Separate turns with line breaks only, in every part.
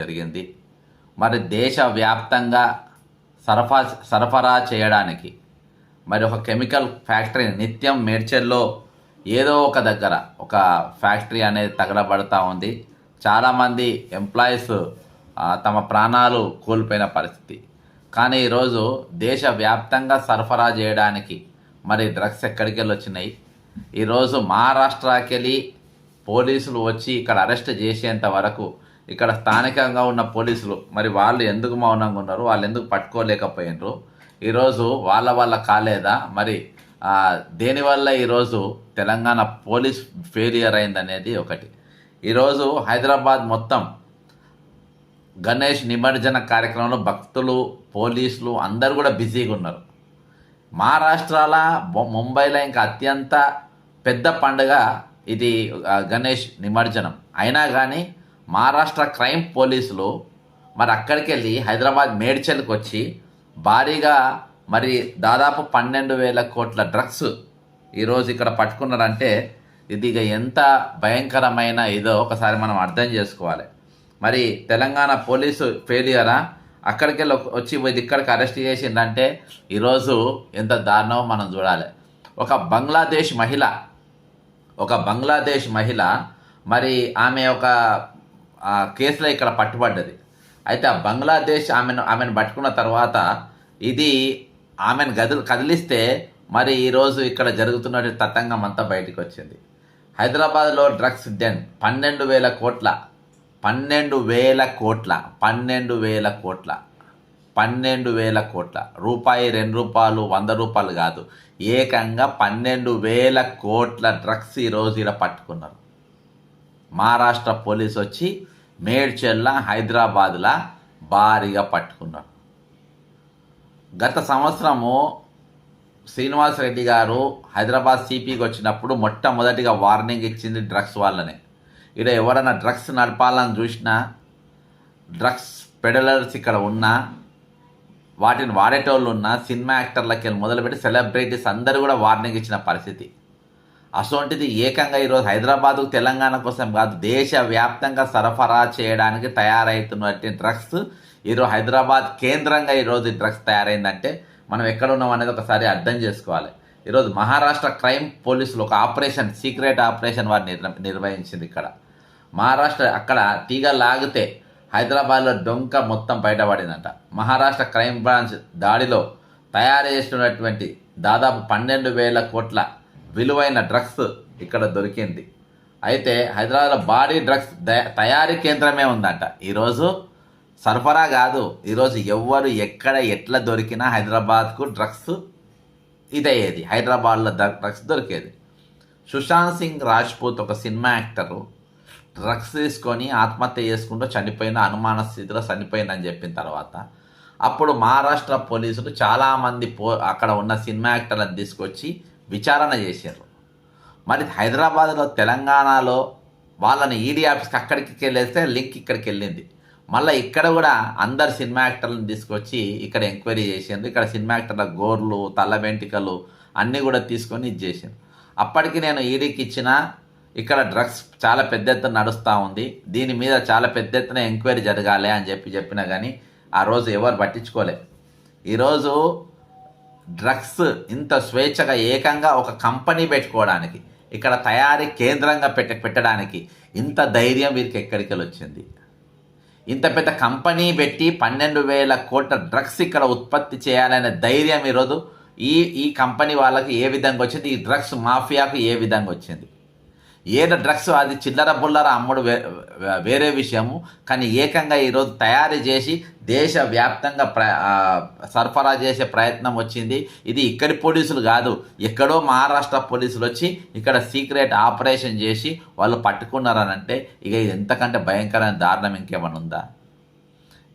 జరిగింది. మరి దేశవ్యాప్తంగా సరఫరా సరఫరా చేయడానికి మరి ఒక కెమికల్ ఫ్యాక్టరీ నిత్యం మేడ్చల్లో ఏదో ఒక దగ్గర ఒక ఫ్యాక్టరీ అనేది తగలబడతా ఉంది. చాలామంది ఎంప్లాయీస్ తమ ప్రాణాలు కోల్పోయిన పరిస్థితి. కానీ ఈరోజు దేశవ్యాప్తంగా సరఫరా చేయడానికి మరి డ్రగ్స్ ఎక్కడికి వెళ్ళి వచ్చినాయి ఈరోజు మహారాష్ట్రకి వెళ్ళి పోలీసులు వచ్చి ఇక్కడ అరెస్ట్ చేసేంత వరకు ఇక్కడ స్థానికంగా ఉన్న పోలీసులు మరి వాళ్ళు ఎందుకు మౌనంగా ఉన్నారు? వాళ్ళు ఎందుకు పట్టుకోలేకపోయినరు? ఈరోజు వాళ్ళ వల్ల కాలేదా? మరి దేనివల్ల ఈరోజు తెలంగాణ పోలీస్ ఫెయిలియర్ అయిందనేది ఒకటి. ఈరోజు హైదరాబాద్ మొత్తం గణేష్ నిమజ్జన కార్యక్రమంలో భక్తులు పోలీసులు అందరు కూడా బిజీగా ఉన్నారు. మహారాష్ట్రాల ముంబైలో ఇంకా అత్యంత పెద్ద పండుగ ఇది గణేష్ నిమజ్జనం. అయినా కానీ మహారాష్ట్ర క్రైమ్ పోలీసులు మరి అక్కడికి వెళ్ళి హైదరాబాద్ మేడ్చల్కి వచ్చి భారీగా మరి దాదాపు పన్నెండు వేల కోట్ల డ్రగ్స్ ఈరోజు ఇక్కడ పట్టుకున్నారంటే ఇది ఇక ఎంత భయంకరమైన ఇదో ఒకసారి మనం అర్థం చేసుకోవాలి. మరి తెలంగాణ పోలీసు ఫెయిలియరా? అక్కడికి వెళ్ళి ఒక- వచ్చి ఇది ఇక్కడికి అరెస్ట్ చేసిందంటే ఈరోజు ఎంత దారుణమో మనం చూడాలి. ఒక బంగ్లాదేశ్ మహిళ ఒక బంగ్లాదేశ్ మహిళ మరి ఆమె ఒక ఆ, కేసులో ఇక్కడ పట్టుబడ్డది. అయితే ఆ బంగ్లాదేశ్ ఆమెను ఆమెను పట్టుకున్న తర్వాత ఇది ఆమెను గదులు కదిలిస్తే మరి ఈరోజు ఇక్కడ జరుగుతున్న తతంగం అంతా బయటకు వచ్చింది. హైదరాబాద్లో డ్రగ్స్ డెన్ పన్నెండు వేల కోట్ల పన్నెండు వేల కోట్ల పన్నెండు వేల కోట్ల పన్నెండు వేల కోట్ల. రూపాయి రెండు రూపాయలు వంద రూపాయలు కాదు. ఏకంగా పన్నెండు వేల కోట్ల డ్రగ్స్ ఈరోజు ఇక్కడ పట్టుకున్నారు. మహారాష్ట్ర పోలీస్ వచ్చి మేడ్చెల్ల హైదరాబాద్లా భారీగా పట్టుకున్నారు గత సంవత్సరము శ్రీనివాస్ రెడ్డి గారు హైదరాబాద్ సిపికి వచ్చినప్పుడు మొట్టమొదటిగా వార్నింగ్ ఇచ్చింది డ్రగ్స్ వాళ్ళనే. ఇక్కడ ఎవరైనా డ్రగ్స్ నడపాలని చూసినా డ్రగ్స్ పెడలర్స్ ఇక్కడ ఉన్నా వాటిని వాడేటోళ్ళు ఉన్నా సినిమా యాక్టర్లకి వెళ్ళి మొదలుపెట్టి సెలబ్రిటీస్ అందరూ కూడా వార్నింగ్ ఇచ్చిన పరిస్థితి. అసోంటిది ఏకంగా ఈరోజు హైదరాబాదు తెలంగాణ కోసం కాదు దేశవ్యాప్తంగా సరఫరా చేయడానికి తయారవుతున్నటువంటి డ్రగ్స్ ఈరోజు హైదరాబాద్ కేంద్రంగా ఈరోజు డ్రగ్స్ తయారైందంటే మనం ఎక్కడ ఉన్నాం అనేది ఒకసారి అర్థం చేసుకోవాలి. ఈరోజు మహారాష్ట్ర క్రైమ్ పోలీసులు ఒక ఆపరేషన్ సీక్రెట్ ఆపరేషన్ వారు నిర్వహించింది ఇక్కడ. మహారాష్ట్ర అక్కడ తీగ లాగితే హైదరాబాద్లో డొంక మొత్తం బయటపడిందంట. మహారాష్ట్ర క్రైమ్ బ్రాంచ్ దాడిలో తయారు చేస్తున్నటువంటి దాదాపు పన్నెండు వేల కోట్ల విలువైన డ్రగ్స్ ఇక్కడ దొరికింది. అయితే హైదరాబాద్లో బాడీ డ్రగ్స్ తయారీ కేంద్రమే ఉందంట. ఈరోజు సరఫరా కాదు. ఈరోజు ఎవ్వరు ఎక్కడ ఎట్లా దొరికినా హైదరాబాద్కు డ్రగ్స్ ఇదయ్యేది. హైదరాబాద్లో డ్రగ్స్ దొరికేది. సుశాంత్ సింగ్ రాజ్పూత్ ఒక సినిమా యాక్టరు. డ్రగ్స్ తీసుకొని ఆత్మహత్య చేసుకుంటూ చనిపోయిన అనుమాన స్థితిలో చనిపోయిందని చెప్పిన తర్వాత అప్పుడు మహారాష్ట్ర పోలీసులు చాలామంది పో అక్కడ ఉన్న సినిమా యాక్టర్లను తీసుకొచ్చి విచారణ చేశారు మరి హైదరాబాద్లో తెలంగాణలో వాళ్ళని ఈడీ ఆఫీస్కి అక్కడికి వెళ్ళేస్తే లింక్ ఇక్కడికి వెళ్ళింది. మళ్ళీ ఇక్కడ కూడా అందరు సినిమా యాక్టర్లను తీసుకొచ్చి ఇక్కడ ఎంక్వైరీ చేసింది ఇక్కడ సినిమా యాక్టర్ల గోర్లు తల వెంట్రుకలు అన్నీ కూడా తీసుకొని ఇది చేసింది అప్పటికి నేను ఈడీకి ఇచ్చిన ఇక్కడ డ్రగ్స్ చాలా పెద్ద ఎత్తున నడుస్తూ ఉంది. దీని మీద చాలా పెద్ద ఎత్తున ఎంక్వైరీ జరగాలి అని చెప్పి చెప్పినా కానీ ఆ రోజు ఎవరు పట్టించుకోలే. ఈరోజు డ్రగ్స్ ఇంత స్వేచ్ఛగా ఏకంగా ఒక కంపెనీ పెట్టుకోవడానికి ఇక్కడ తయారీ కేంద్రంగా పెట్ట పెట్టడానికి ఇంత ధైర్యం వీరికి ఎక్కడికి వెళ్ళి వచ్చింది ఇంత పెద్ద కంపెనీ పెట్టి పన్నెండు వేల కోట్ల డ్రగ్స్ ఇక్కడ ఉత్పత్తి చేయాలనే ధైర్యం ఈరోజు ఈ ఈ కంపెనీ వాళ్ళకి ఏ విధంగా వచ్చింది? ఈ డ్రగ్స్ మాఫియాకు ఏ విధంగా వచ్చింది? ఏదో డ్రగ్స్ అది చిల్లర బుల్లర అమ్ముడు వే- వే- వేరే విషయము. కానీ ఏకంగా ఈరోజు తయారు చేసి దేశవ్యాప్తంగా ప్ర సరఫరా చేసే ప్రయత్నం వచ్చింది. ఇది ఇక్కడి పోలీసులు కాదు ఎక్కడో మహారాష్ట్ర పోలీసులు వచ్చి ఇక్కడ సీక్రెట్ ఆపరేషన్ చేసి వాళ్ళు పట్టుకున్నారనంటే ఇక ఇది ఎంతకంటే భయంకరమైన దారుణం ఇంకేమైనా ఉందా?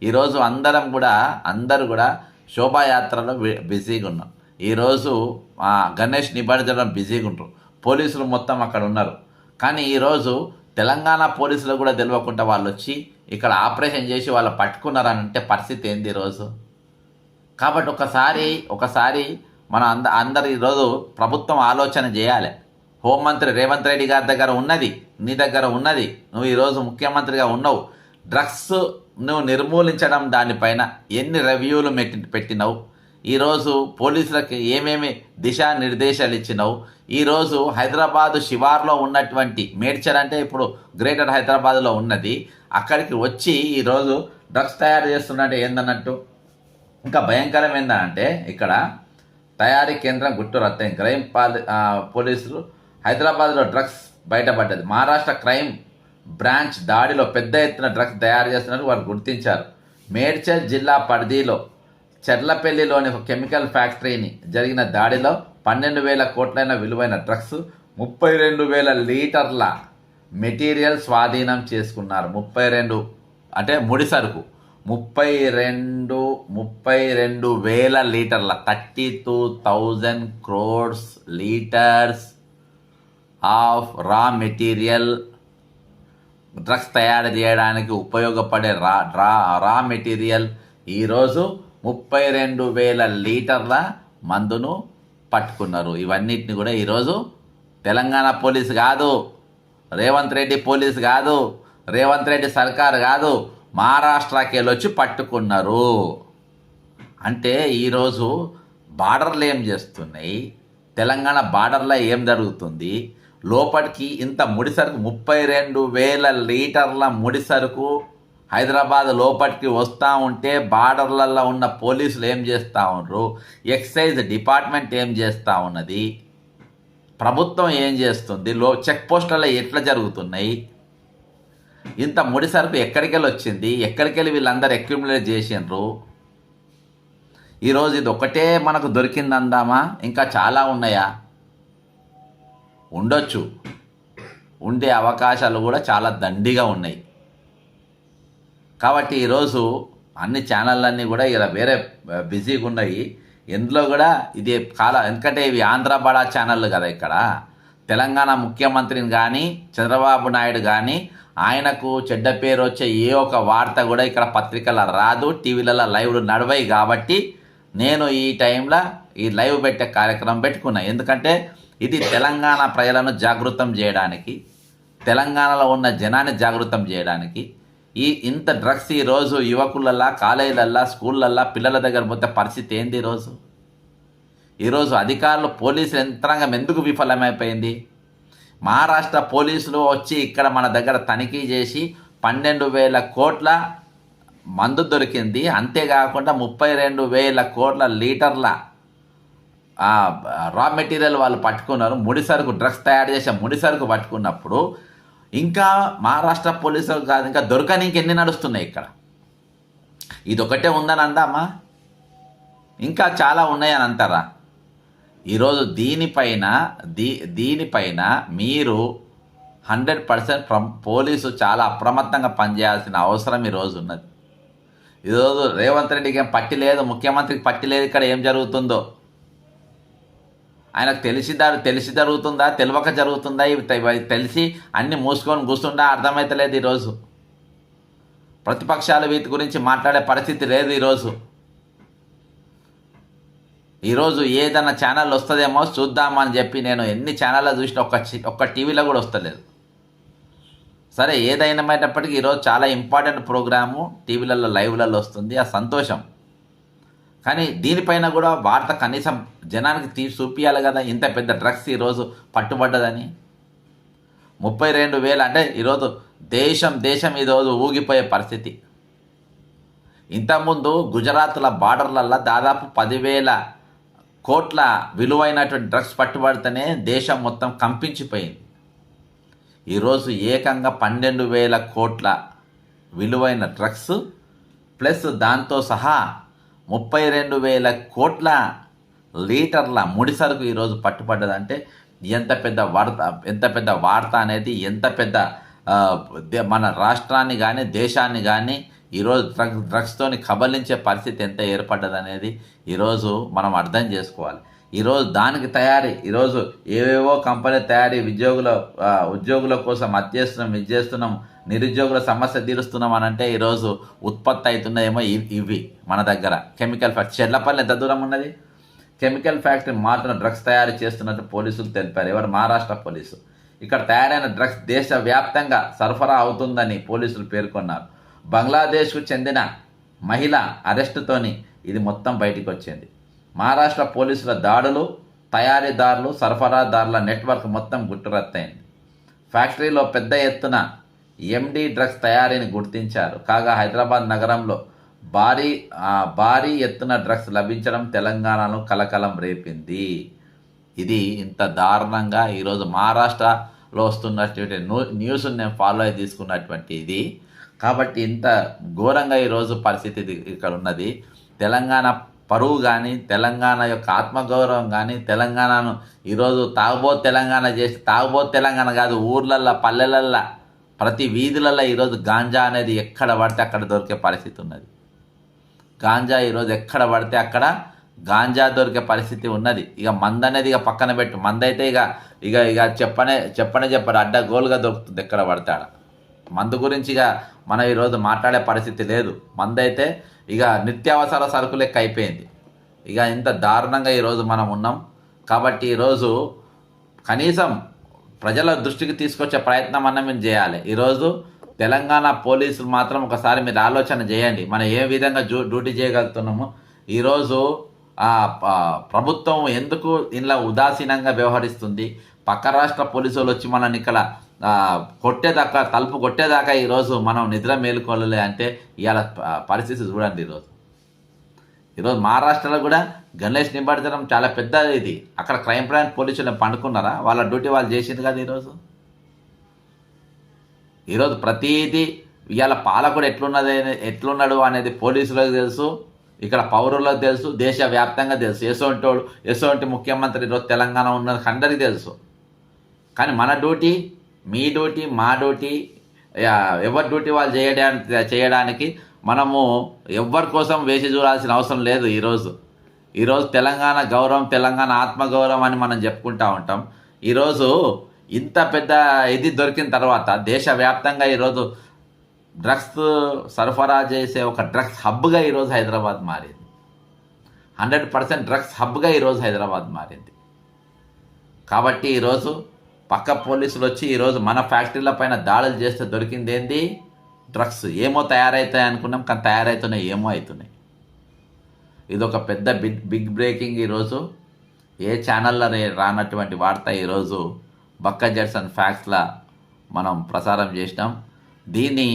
ఈరోజు అందరం కూడా అందరూ కూడా శోభాయాత్రలో బిజీగా ఉన్నాం. ఈరోజు గణేష్ నిబంధనలో బిజీగా ఉంటారు. పోలీసులు మొత్తం అక్కడ ఉన్నారు. కానీ ఈరోజు తెలంగాణ పోలీసులు కూడా తెలియకుండా వాళ్ళు వచ్చి ఇక్కడ ఆపరేషన్ చేసి వాళ్ళు పట్టుకున్నారని అంటే పరిస్థితి ఏంది ఈరోజు కాబట్టి ఒకసారి ఒకసారి మన అంద అందరు ఈరోజు ప్రభుత్వం ఆలోచన చేయాలి. హోంమంత్రి రేవంత్ రెడ్డి గారి దగ్గర ఉన్నది నీ దగ్గర ఉన్నది నువ్వు ఈరోజు ముఖ్యమంత్రిగా ఉన్నావు. నువ్వు నిర్మూలించడం దానిపైన ఎన్ని రివ్యూలు పెట్టి పెట్టినావు? ఈరోజు పోలీసులకి ఏమేమి దిశానిర్దేశాలు ఇచ్చినావు? ఈరోజు హైదరాబాదు శివార్లో ఉన్నటువంటి మేడ్చర్ అంటే ఇప్పుడు గ్రేటర్ హైదరాబాద్లో ఉన్నది. అక్కడికి వచ్చి ఈరోజు డ్రగ్స్ తయారు చేస్తున్నట్టు ఏందన్నట్టు? ఇంకా భయంకరం ఏంటంటే ఇక్కడ తయారీ కేంద్రం గుట్టూరు రత్తం క్రైమ్ పోలీసులు హైదరాబాద్లో డ్రగ్స్ బయటపడ్డది. మహారాష్ట్ర క్రైమ్ బ్రాంచ్ దాడిలో పెద్ద ఎత్తున డ్రగ్స్ తయారు చేస్తున్నట్టు వారు గుర్తించారు. మేడ్చల్ జిల్లా పరిధిలో చెర్లపల్లిలోని ఒక కెమికల్ ఫ్యాక్టరీని జరిగిన దాడిలో పన్నెండు వేల కోట్లైన విలువైన డ్రగ్స్ ముప్పై రెండు వేల లీటర్ల మెటీరియల్ స్వాధీనం చేసుకున్నారు. ముప్పై రెండు అంటే ముడి సరుకు. ముప్పై రెండు ముప్పై రెండు వేల లీటర్ల thirty two thousand crores litres of raw material drugs తయారు చేయడానికి ఉపయోగపడే రా రా రా మెటీరియల్ ఈరోజు ముప్పై రెండు వేల లీటర్ల మందును పట్టుకున్నారు. ఇవన్నిటిని కూడా ఈరోజు తెలంగాణ పోలీస్ కాదు రేవంత్ రెడ్డి పోలీస్ కాదు రేవంత్ రెడ్డి సర్కార్ కాదు మహారాష్ట్రకి వెళ్ళి వచ్చి పట్టుకున్నారు. అంటే ఈరోజు బార్డర్లు ఏం చేస్తున్నాయి? తెలంగాణ బార్డర్లో ఏం జరుగుతుంది? లోపలికి ఇంత ముడి సరుకు ముప్పై రెండు వేల లీటర్ల ముడి సరుకు హైదరాబాద్ లోపలికి వస్తూ ఉంటే బార్డర్లలో ఉన్న పోలీసులు ఏం చేస్తూ ఉన్నారు ఎక్సైజ్ డిపార్ట్మెంట్ ఏం చేస్తూ ఉన్నది? ప్రభుత్వం ఏం చేస్తుంది? లో చెక్ పోస్టులలో ఎట్లా జరుగుతున్నాయి? ఇంత ముడి సరుకు ఎక్కడికెళ్ళి వచ్చింది? ఎక్కడికెళ్ళి వీళ్ళందరూ అక్యుములేట్ చేసిండ్రు? ఈరోజు ఇది ఒకటే మనకు దొరికింది అందామా ఇంకా చాలా ఉన్నాయా? ఉండొచ్చు. ఉండే అవకాశాలు కూడా చాలా దండిగా ఉన్నాయి. కాబట్టి ఈరోజు అన్ని ఛానళ్ళన్నీ కూడా ఇలా వేరే బిజీగా ఉన్నాయి. ఇందులో కూడా ఇది కాల ఎందుకంటే ఇవి ఆంధ్ర ఛానళ్ళు కదా ఇక్కడ. తెలంగాణ ముఖ్యమంత్రిని కానీ చంద్రబాబు నాయుడు కానీ ఆయనకు చెడ్డ పేరు వచ్చే ఏ ఒక వార్త కూడా ఇక్కడ పత్రికల రాదు టీవీలలో లైవ్లు నడవాయి కాబట్టి నేను ఈ టైంలో ఈ లైవ్ పెట్టే కార్యక్రమం పెట్టుకున్నా. ఎందుకంటే ఇది తెలంగాణ ప్రజలను జాగృతం చేయడానికి తెలంగాణలో ఉన్న జనాన్ని జాగృతం చేయడానికి ఈ ఇంత డ్రగ్స్ ఈరోజు యువకులల్లా కాలేజీలల్లా స్కూళ్ళల్లా పిల్లల దగ్గర పోతే పరిస్థితి ఏంది ఈరోజు ఈరోజు అధికారులు పోలీసు యంత్రాంగం ఎందుకు విఫలమైపోయింది? మహారాష్ట్ర పోలీసులు వచ్చి ఇక్కడ మన దగ్గర తనిఖీ చేసి పన్నెండు వేల కోట్ల మందు దొరికింది. అంతేకాకుండా ముప్పై రెండు వేల కోట్ల లీటర్ల రా మెటీరియల్ వాళ్ళు పట్టుకున్నారు. ముడి సరుకు డ్రగ్స్ తయారు చేసే ముడి సరుకు పట్టుకున్నప్పుడు ఇంకా మహారాష్ట్ర పోలీసులు కాదు ఇంకా దొరకని ఇంకెన్ని నడుస్తున్నాయి ఇక్కడ? ఇది ఒకటే ఉందని అందామా ఇంకా చాలా ఉన్నాయని అంటారా ఈరోజు దీనిపైన దీ దీనిపైన మీరు హండ్రెడ్ పర్సెంట్ పోలీసు చాలా అప్రమత్తంగా పనిచేయాల్సిన అవసరం ఈరోజు ఉన్నది. ఈరోజు రేవంత్ రెడ్డికి ఏం పట్టి లేదు ముఖ్యమంత్రికి పట్టి లేదు ఇక్కడ ఏం జరుగుతుందో? ఆయనకు తెలిసి తెలిసి జరుగుతుందా తెలియక జరుగుతుందా ఇవి తెలిసి అన్ని మూసుకొని కూర్చుండా అర్థమవుతలేదు ఈరోజు. ప్రతిపక్షాలు వీటి గురించి మాట్లాడే పరిస్థితి లేదు ఈరోజు. ఈరోజు ఏదైనా ఛానల్ వస్తుందేమో చూద్దామని చెప్పి నేను ఎన్ని ఛానల్లో చూసిన ఒక్క ఒక్క టీవీలో కూడా వస్తలేదు. సరే ఏదైనప్పటికీ ఈరోజు చాలా ఇంపార్టెంట్ ప్రోగ్రాము టీవీలలో లైవ్లలో వస్తుంది. ఆ సంతోషం. కానీ దీనిపైన కూడా వార్త కనీసం జనానికి తీసి చూపించాలి కదా. ఇంత పెద్ద డ్రగ్స్ ఈరోజు పట్టుబడ్డదని. ముప్పై రెండు వేలు అంటే ఈరోజు దేశం దేశం ఈరోజు ఊగిపోయే పరిస్థితి. ఇంతకుముందు గుజరాత్ల బార్డర్లల్లో దాదాపు పదివేల కోట్ల విలువైనటువంటి డ్రగ్స్ పట్టుబడితేనే దేశం మొత్తం కంపించిపోయింది. ఈరోజు ఏకంగా పన్నెండు వేల కోట్ల విలువైన డ్రగ్స్ ప్లస్ దాంతో సహా ముప్పై రెండు వేల కోట్ల లీటర్ల ముడి సరుకు ఈరోజు పట్టుపడ్డదంటే ఎంత పెద్ద వార్త ఎంత పెద్ద వార్త అనేది ఎంత పెద్ద దే- మన రాష్ట్రాన్ని కానీ దేశాన్ని కానీ ఈరోజు డ్రగ్ డ్రగ్స్తోని కబలించే పరిస్థితి ఎంత ఏర్పడ్డదనేది ఈరోజు మనం అర్థం చేసుకోవాలి. ఈరోజు దానికి తయారీ ఈరోజు ఏవేవో కంపెనీ తయారీ ఉద్యోగుల ఉద్యోగుల కోసం అత్యేస్తున్నాం ఇది చేస్తున్నాం నిరుద్యోగుల సమస్య తీరుస్తున్నాం అని అంటే ఈరోజు ఉత్పత్తి అవుతున్నాయేమో ఇవి ఇవి మన దగ్గర. కెమికల్ ఫ్యాక్టరీ చెర్లపల్లి ఎంత దూరం ఉన్నది? కెమికల్ ఫ్యాక్టరీ మాత్రం డ్రగ్స్ తయారు చేస్తున్నట్టు పోలీసులు తెలిపారు. ఎవరు? మహారాష్ట్ర పోలీసు. ఇక్కడ తయారైన డ్రగ్స్ దేశవ్యాప్తంగా సరఫరా అవుతుందని పోలీసులు పేర్కొన్నారు. బంగ్లాదేశ్కు చెందిన మహిళ అరెస్టుతోని ఇది మొత్తం బయటికి వచ్చింది మహారాష్ట్ర పోలీసుల దాడులు తయారీదారులు సరఫరాదారుల నెట్వర్క్ మొత్తం గుట్టురత్తైంది. ఫ్యాక్టరీలో పెద్ద ఎత్తున ఎండి డ్రగ్స్ తయారీని గుర్తించారు. కాగా హైదరాబాద్ నగరంలో భారీ భారీ ఎత్తున డ్రగ్స్ లభించడం తెలంగాణలో కలకలం రేపింది. ఇది ఇంత దారుణంగా ఈరోజు మహారాష్ట్రలో వస్తున్నటువంటి న్యూ- న్యూస్ నేను ఫాలో అయి తీసుకున్నటువంటి ఇది. కాబట్టి ఇంత ఘోరంగా ఈరోజు పరిస్థితి ఇక్కడ ఉన్నది. తెలంగాణ పరువు కానీ తెలంగాణ యొక్క ఆత్మగౌరవం కానీ తెలంగాణను ఈరోజు తాగుబో తెలంగాణ చేసి తాగుబో తెలంగాణ కాదు ఊర్లల్లో పల్లెలల్లో ప్రతి వీధులలో ఈరోజు గాంజా అనేది ఎక్కడ పడితే అక్కడ దొరికే పరిస్థితి ఉన్నది. గాంజా ఈరోజు ఎక్కడ పడితే అక్కడ గాంజా దొరికే పరిస్థితి ఉన్నది. ఇక మంద అనేది ఇక పక్కన పెట్టు మంద అయితే ఇక ఇక ఇక చెప్పనే చెప్పనే చెప్పారు అడ్డ గోలుగా దొరుకుతుంది ఎక్కడ పడితే ఆడ. మందు గురించి ఇక మనం ఈరోజు మాట్లాడే పరిస్థితి లేదు. మందు అయితే ఇక నిత్యావసర సరుకు లెక్క అయిపోయింది. ఇక ఇంత దారుణంగా ఈరోజు మనం ఉన్నాం. కాబట్టి ఈరోజు కనీసం ప్రజల దృష్టికి తీసుకొచ్చే ప్రయత్నం అన్న మేము చేయాలి. ఈరోజు తెలంగాణ పోలీసులు మాత్రం ఒకసారి మీరు ఆలోచన చేయండి. మనం ఏ విధంగా డ్యూటీ చేయగలుగుతున్నాము. ఈరోజు ఆ, ప- ప్రభుత్వం ఎందుకు ఇలా ఉదాసీనంగా వ్యవహరిస్తుంది? పక్క రాష్ట్ర పోలీసులు వచ్చి మనల్ని ఇక్కడ కొట్టేదాకా తలుపు కొట్టేదాకా ఈరోజు మనం నిద్ర మేలుకోలే అంటే ఇవాళ పరిస్థితి చూడండి ఈరోజు. ఈరోజు మహారాష్ట్రలో కూడా గణేష్ నిమజ్జనం చాలా పెద్ద ఇది. అక్కడ క్రైమ్ బ్రాంచ్ పోలీసులు పండుకున్నారా? వాళ్ళ డ్యూటీ వాళ్ళు చేసింది కదా ఈరోజు. ఈరోజు ప్రతిదీ ఇవాళ పాలకుడు ఎట్లున్నది ఎట్లున్నాడు అనేది పోలీసులకు తెలుసు ఇక్కడ పౌరులకు తెలుసు దేశవ్యాప్తంగా తెలుసు. ఎసోంటోడు వాడు ఎసోంటి ముఖ్యమంత్రి ఈరోజు తెలంగాణ ఉన్నది అందరికీ తెలుసు. కానీ మన డ్యూటీ మీ డ్యూటీ మా డ్యూటీ యా, ఎవరి డ్యూటీ వాళ్ళు చేయడానికి చేయడానికి మనము ఎవరి కోసం వేసి చూడాల్సిన అవసరం లేదు ఈరోజు ఈరోజు తెలంగాణ గౌరవం తెలంగాణ ఆత్మగౌరవం అని మనం చెప్పుకుంటూ ఉంటాం. ఈరోజు ఇంత పెద్ద ఇది దొరికిన తర్వాత దేశవ్యాప్తంగా ఈరోజు డ్రగ్స్ సరఫరా చేసే ఒక డ్రగ్స్ హబ్గా ఈరోజు హైదరాబాద్ మారింది. హండ్రెడ్ పర్సెంట్ డ్రగ్స్ హబ్గా ఈరోజు హైదరాబాద్ మారింది. కాబట్టి ఈరోజు పక్క పోలీసులు వచ్చి ఈరోజు మన ఫ్యాక్టరీల పైన దాడులు చేస్తే దొరికింది ఏంది డ్రగ్స్. ఏమో తయారవుతాయి అనుకున్నాం కానీ తయారవుతున్నాయి ఏమో అవుతున్నాయి ఇది ఒక పెద్ద బిగ్ బిగ్ బ్రేకింగ్ ఈరోజు. ఏ ఛానల్లో రానటువంటి వార్త ఈరోజు బక్క జెర్సన్ ఫ్యాక్స్లా మనం ప్రసారం చేసినాం. దీన్ని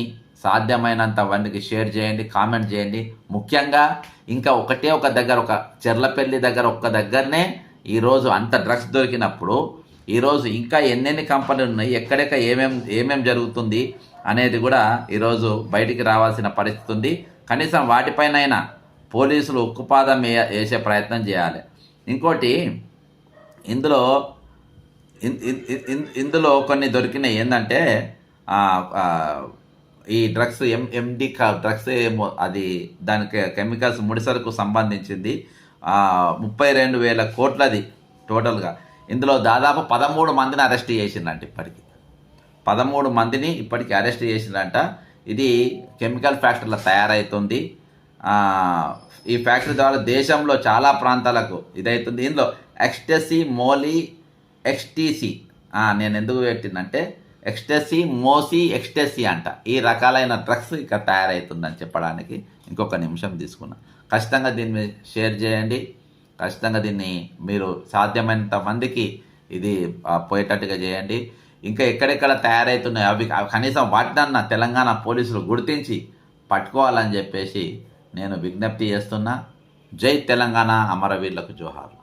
సాధ్యమైనంత మందికి షేర్ చేయండి కామెంట్ చేయండి. ముఖ్యంగా ఇంకా ఒకటే ఒక దగ్గర ఒక చెర్లపల్లి దగ్గర ఒక్క దగ్గరనే ఈరోజు అంత డ్రగ్స్ దొరికినప్పుడు ఈరోజు ఇంకా ఎన్నెన్ని కంపెనీలు ఉన్నాయి ఎక్కడెక్క ఏమేం ఏమేం జరుగుతుంది అనేది కూడా ఈరోజు బయటికి రావాల్సిన పరిస్థితి ఉంది. కనీసం వాటిపైనైనా పోలీసులు ఉక్కుపాదం వేసే ప్రయత్నం చేయాలి. ఇంకోటి ఇందులో ఇందులో కొన్ని దొరికినాయి. ఏంటంటే ఈ డ్రగ్స్ ఎం ఎండి డ్రగ్స్ ఏమో అది దానికి కెమికల్స్ ముడిసరుకు సంబంధించింది. ముప్పై రెండు వేల కోట్లది టోటల్గా. ఇందులో దాదాపు పదమూడు మందిని అరెస్ట్ చేసిందంట ఇప్పటికి. పదమూడు మందిని ఇప్పటికి అరెస్ట్ చేసిందంట. ఇది కెమికల్ ఫ్యాక్టరీలో తయారవుతుంది ఈ ఫ్యాక్టరీ ద్వారా దేశంలో చాలా ప్రాంతాలకు ఇదవుతుంది ఇందులో ఎక్స్టెసీ మోలీ ఎక్స్టీసీ నేను ఎందుకు పెట్టిందంటే ఎక్స్టెసీ మోసీ ఎక్స్టెసీ అంట. ఈ రకాలైన డ్రగ్స్ ఇక్కడ తయారవుతుందని చెప్పడానికి ఇంకొక నిమిషం తీసుకున్నా. ఖచ్చితంగా దీన్ని షేర్ చేయండి. ఖచ్చితంగా దీన్ని మీరు సాధ్యమైనంత మందికి ఇది పోయేటట్టుగా చేయండి. ఇంకా ఎక్కడెక్కడ తయారవుతున్నాయి అవి కనీసం వాటినన్నా తెలంగాణ పోలీసులు గుర్తించి పట్టుకోవాలని చెప్పేసి నేను విజ్ఞప్తి చేస్తున్నా. జై తెలంగాణ అమరవీరులకు జోహారు